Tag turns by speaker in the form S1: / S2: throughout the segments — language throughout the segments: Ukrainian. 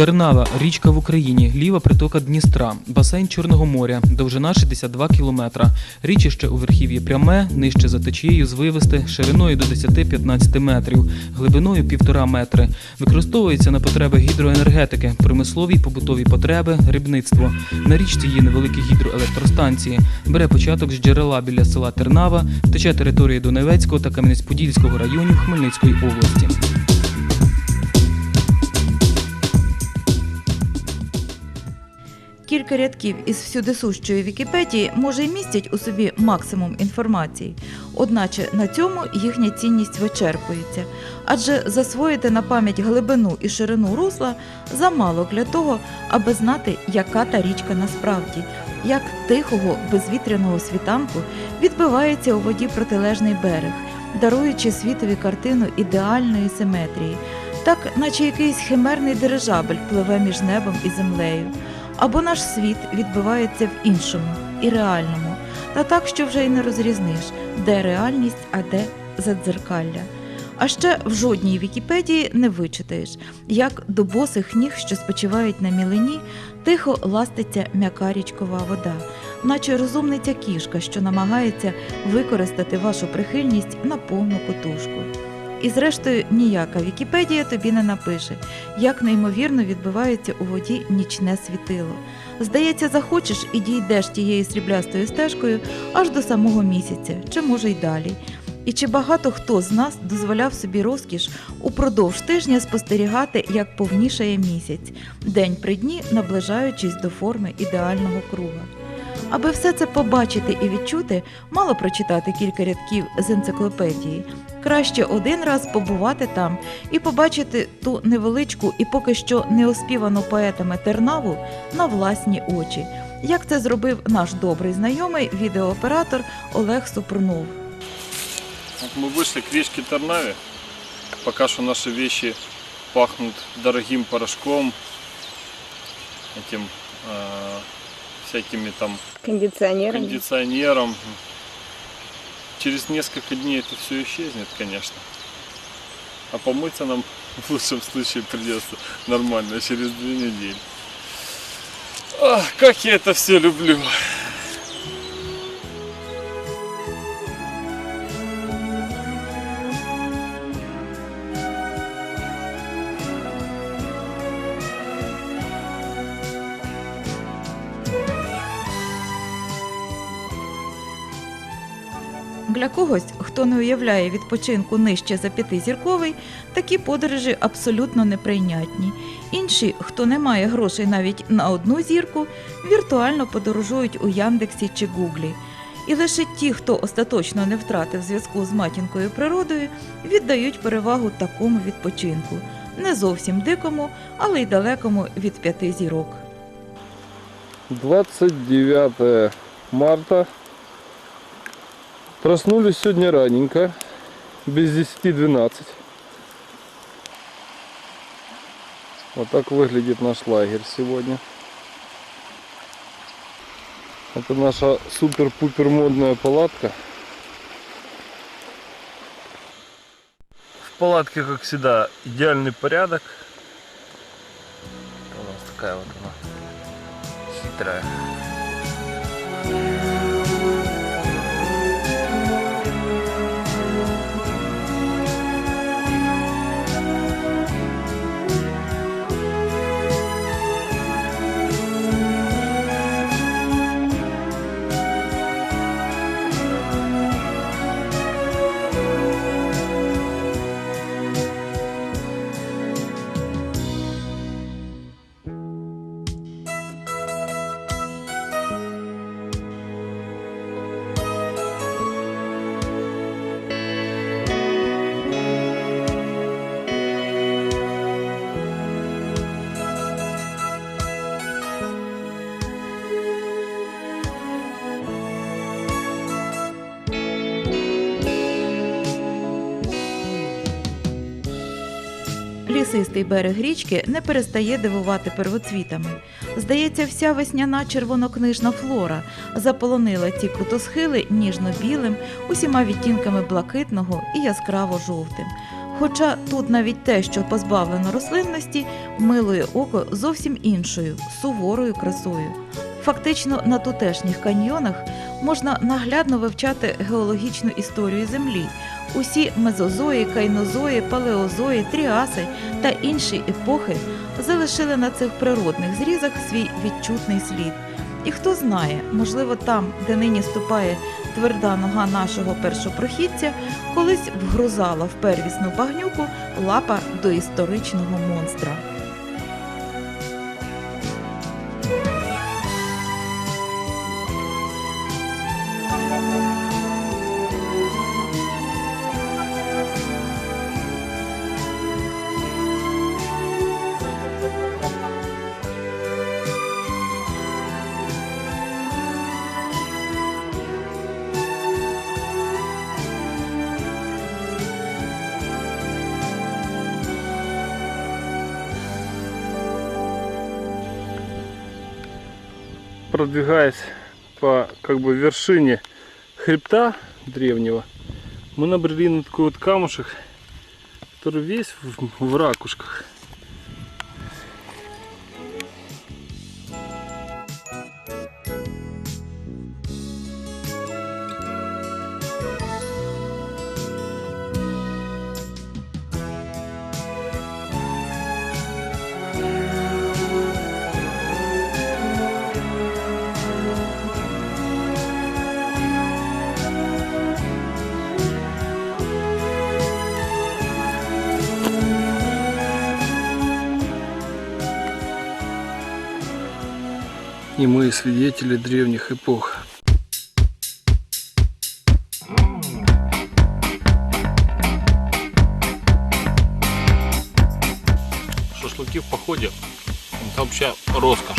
S1: Тернава річка в Україні, ліва притока Дністра, басейн Чорного моря, довжина 62 кілометра. Річище у верхів'ї пряме, нижче за течією звивисте, шириною до 10-15 метрів, глибиною 1,5 метри. Використовується на потреби гідроенергетики, промислові побутові потреби, рибництво. На річці є невеликі гідроелектростанції. Бере початок з джерела біля села Тернава, тече території Донецького та Кам'янець-Подільського районів Хмельницької області.
S2: Кілька рядків із всюдисущої Вікіпедії може й містять у собі максимум інформації, одначе на цьому їхня цінність вичерпується, адже засвоїти на пам'ять глибину і ширину русла замало для того, аби знати, яка та річка насправді, як тихого безвітряного світанку відбивається у воді протилежний берег, даруючи світові картину ідеальної симетрії, так наче якийсь химерний дирижабель пливе між небом і землею або наш світ відбивається в іншому і реальному, та так, що вже й не розрізниш, де реальність, а де задзеркалля. А ще в жодній Вікіпедії не вичитаєш, як до босих ніг, що спочивають на мілині, тихо ластиться м'яка річкова вода, наче розумниця кішка, що намагається використати вашу прихильність на повну котушку. І зрештою ніяка Вікіпедія тобі не напише, як неймовірно відбивається у воді нічне світило. Здається, захочеш і дійдеш тією сріблястою стежкою аж до самого місяця, чи може й далі. І чи багато хто з нас дозволяв собі розкіш упродовж тижня спостерігати, як повнішає місяць, день при дні наближаючись до форми ідеального круга. Аби все це побачити і відчути, мало прочитати кілька рядків з енциклопедії. Краще один раз побувати там і побачити ту невеличку і поки що не оспівану поетами Тернаву на власні очі, як це зробив наш добрий знайомий відеооператор Олег Супрунов.
S3: Вот мы вышли к речке Тарнаве. Пока что наши вещи пахнут дорогим порошком, этим э, всякими там
S4: кондиционером.
S3: кондиционером. Через несколько дней это все исчезнет, конечно. А помыться нам в лучшем случае придется нормально через две недели. Ах, как я это все люблю.
S2: Для когось, хто не уявляє відпочинку нижче за п'ятизірковий, такі подорожі абсолютно неприйнятні. Інші, хто не має грошей навіть на одну зірку, віртуально подорожують у Яндексі чи Гуглі. І лише ті, хто остаточно не втратив зв'язку з матінкою природою, віддають перевагу такому відпочинку, не зовсім дикому, але й далекому від п'яти зірок.
S3: 29 марта. Проснулись сегодня раненько, без 10-12. Вот так выглядит наш лагерь сегодня. Это наша супер-пупер модная палатка. В палатке, как всегда, идеальный порядок. У нас такая вот она хитрая.
S2: Лісистий берег річки не перестає дивувати первоцвітами. Здається, вся весняна червонокнижна флора заполонила ці крутосхили ніжно-білим, усіма відтінками блакитного і яскраво жовтим. Хоча тут навіть те, що позбавлено рослинності, милує око зовсім іншою, суворою красою. Фактично на тутешніх каньйонах можна наглядно вивчати геологічну історію Землі. Усі мезозої, кайнозої, палеозої, тріаси та інші епохи залишили на цих природних зрізах свій відчутний слід. І хто знає, можливо, там, де нині ступає тверда нога нашого першопрохідця, колись вгрузала в первісну багнюку лапа до історичного монстра.
S3: Продвигаясь по как бы вершине хребта древнего, мы набрели на такой вот камушек, который весь в, в ракушках. И мы свидетели древних эпох.
S4: шашлыки в походе это вообще роскошь.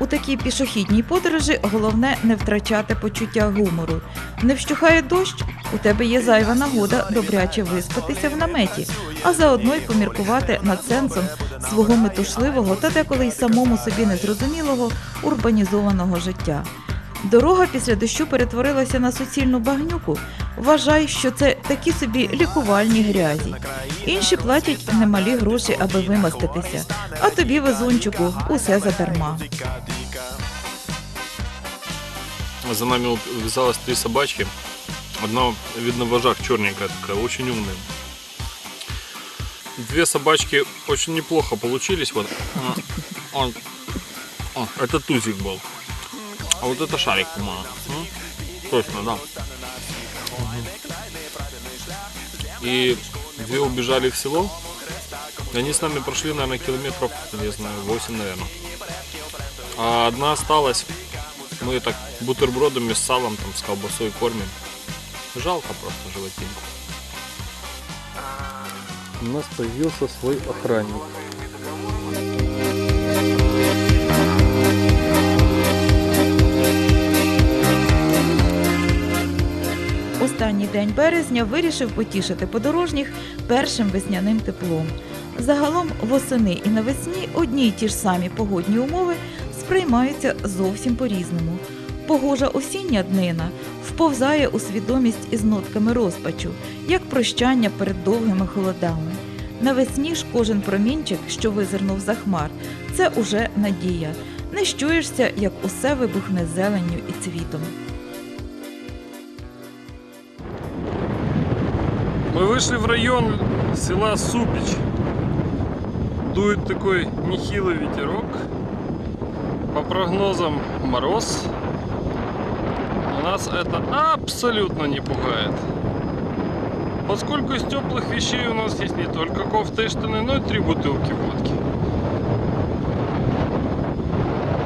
S2: У такій пішохідній подорожі головне не втрачати почуття гумору. Не вщухає дощ, у тебе є зайва нагода добряче виспатися в наметі, а заодно й поміркувати над сенсом свого метушливого та деколи й самому собі незрозумілого урбанізованого життя. Дорога після дощу перетворилася на суцільну багнюку. Вважай, що це такі собі лікувальні грязі. Інші платять немалі гроші, аби вимаститися, а тобі, везунчику, усе задарма.
S4: За нами вот вязалось три собачки. Одна, видно, вожак черненькая такая, очень умная. Две собачки очень неплохо получились. Вот. А, он- о, это тузик был. А вот это шарик, по-моему. Точно, да. И две убежали в село. И они с нами прошли, наверное, километров, не знаю, 8, наверное. А одна осталась. Мы так бутербродами с салом, там, с колбасой кормим. Жалко просто животинку.
S3: У нас появился свой охранник.
S2: Останній день березня вирішив потішити подорожніх першим весняним теплом. Загалом восени і навесні одні й ті ж самі погодні умови сприймаються зовсім по-різному. Погожа осіння днина вповзає у свідомість із нотками розпачу, як прощання перед довгими холодами. Навесні ж кожен промінчик, що визирнув за хмар, це уже надія. Не щуєшся, як усе вибухне зеленню і цвітом.
S3: Мы вышли в район села Супич. Дует такой нехилый ветерок. По прогнозам мороз. Нас это абсолютно не пугает. Поскольку из теплых вещей у нас есть не только кофта и штаны, но и три бутылки водки.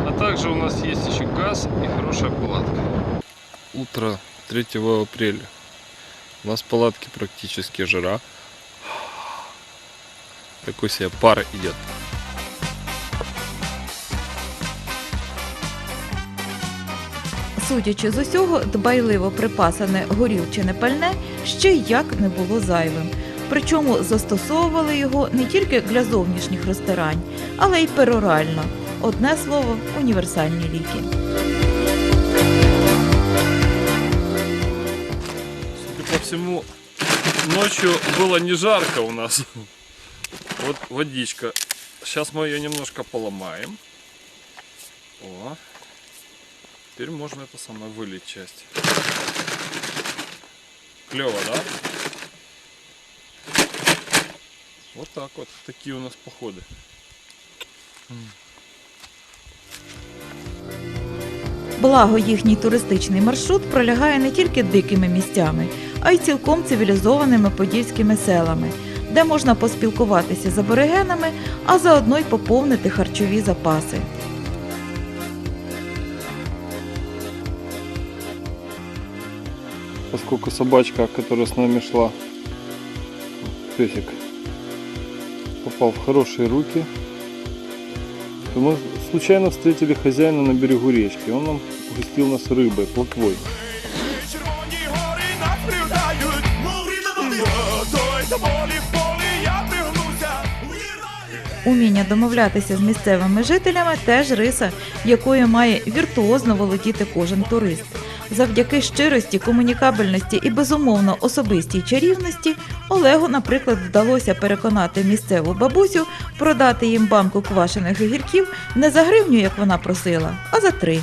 S3: А также у нас есть еще газ и хорошая палатка.
S5: Утро 3 апреля. У нас в палатке практически жара. Такой себе пар идет.
S2: Судячи з усього, дбайливо припасане горілчине пальне ще як не було зайвим. Причому застосовували його не тільки для зовнішніх розтирань, але й перорально. одне слово універсальні ліки.
S3: Судя по всему, ночью было не жарко у нас. Вот водичка. Сейчас мы ее немножко поломаем. О. Теперь можно это самое вылить часть. Клево, да? Вот так вот. Такие у нас походы.
S2: Благо їхній туристичний маршрут пролягає не тільки дикими місцями, а й цілком цивілізованими подільськими селами, де можна поспілкуватися з аборигенами, а заодно й поповнити харчові запаси.
S5: Поскольку собачка, которая с нами шла, песик, попал в хорошие руки, то мы случайно встретили хозяина на берегу речки. Он нам угостил нас рыбой, плотвой.
S2: Уміння домовлятися з місцевими жителями теж риса, якою має віртуозно володіти кожен турист. Завдяки щирості, комунікабельності і безумовно особистій чарівності Олегу, наприклад, вдалося переконати місцеву бабусю продати їм банку квашених огірків не за гривню, як вона просила, а за три.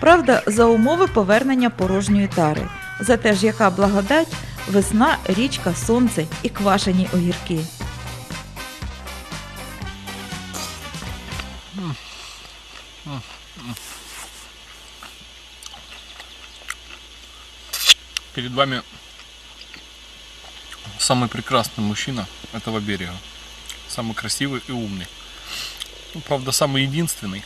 S2: Правда, за умови повернення порожньої тари. Зате ж яка благодать, весна, річка, сонце і квашені огірки.
S4: Перед вами самый прекрасный мужчина этого берега. Самый красивый и умный. Ну, правда, самый единственный.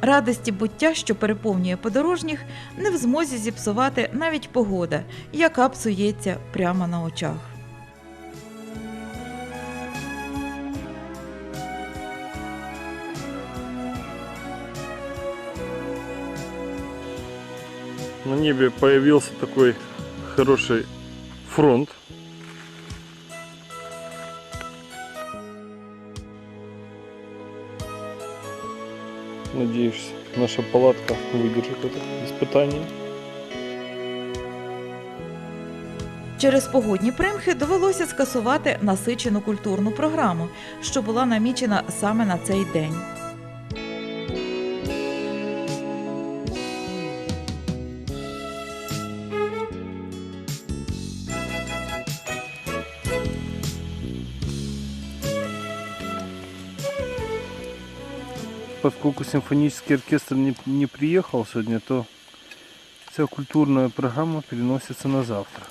S2: Радості буття, що переповнює подорожніх, не в змозі зіпсувати навіть погода, яка псується прямо на очах.
S3: На небе появился такой хороший фронт.
S5: Надеюсь, наша палатка выдержит это испытание.
S2: Через погодні примхи довелося скасувати насичену культурну програму, що була намічена саме на цей день.
S5: Поскольку симфонический оркестр не, не приехал сегодня, то вся культурная программа переносится на завтра.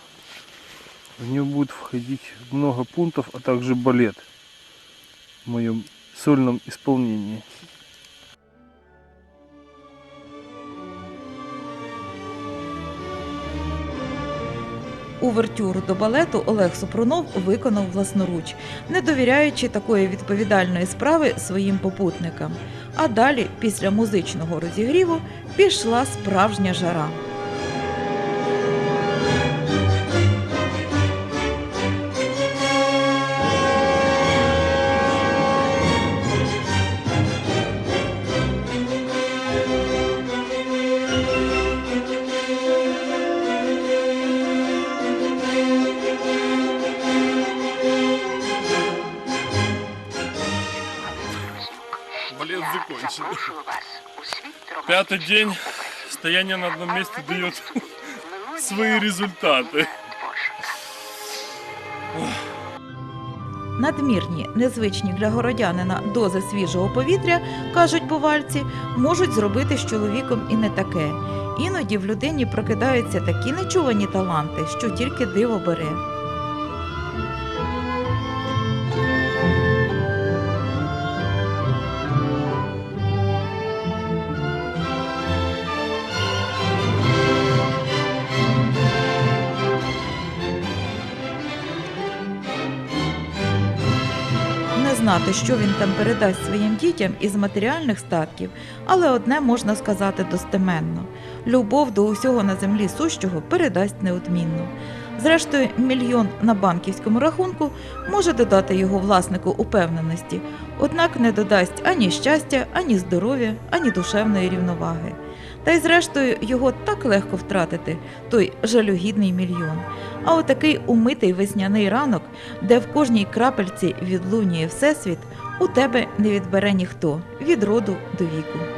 S5: В нее будет входить много пунктов, а также балет в моем сольном исполнении.
S2: Увертюру до балету Олег Супрунов виконав власноруч, не довіряючи такої відповідальної справи своїм попутникам. А далі, після музичного розігріву, пішла справжня жара.
S3: Пятый день стояние на одном месте дает свои результаты.
S2: Надмірні, незвичні для городянина дози свіжого повітря, кажуть бувальці, можуть зробити з чоловіком і не таке. Іноді в людині прокидаються такі нечувані таланти, що тільки диво бере. Знати, що він там передасть своїм дітям із матеріальних статків, але одне можна сказати достеменно: любов до усього на землі сущого передасть неодмінно. Зрештою, мільйон на банківському рахунку може додати його власнику упевненості, однак не додасть ані щастя, ані здоров'я, ані душевної рівноваги. Та й зрештою його так легко втратити, той жалюгідний мільйон. А отакий умитий весняний ранок, де в кожній крапельці відлунює Всесвіт, у тебе не відбере ніхто від роду до віку.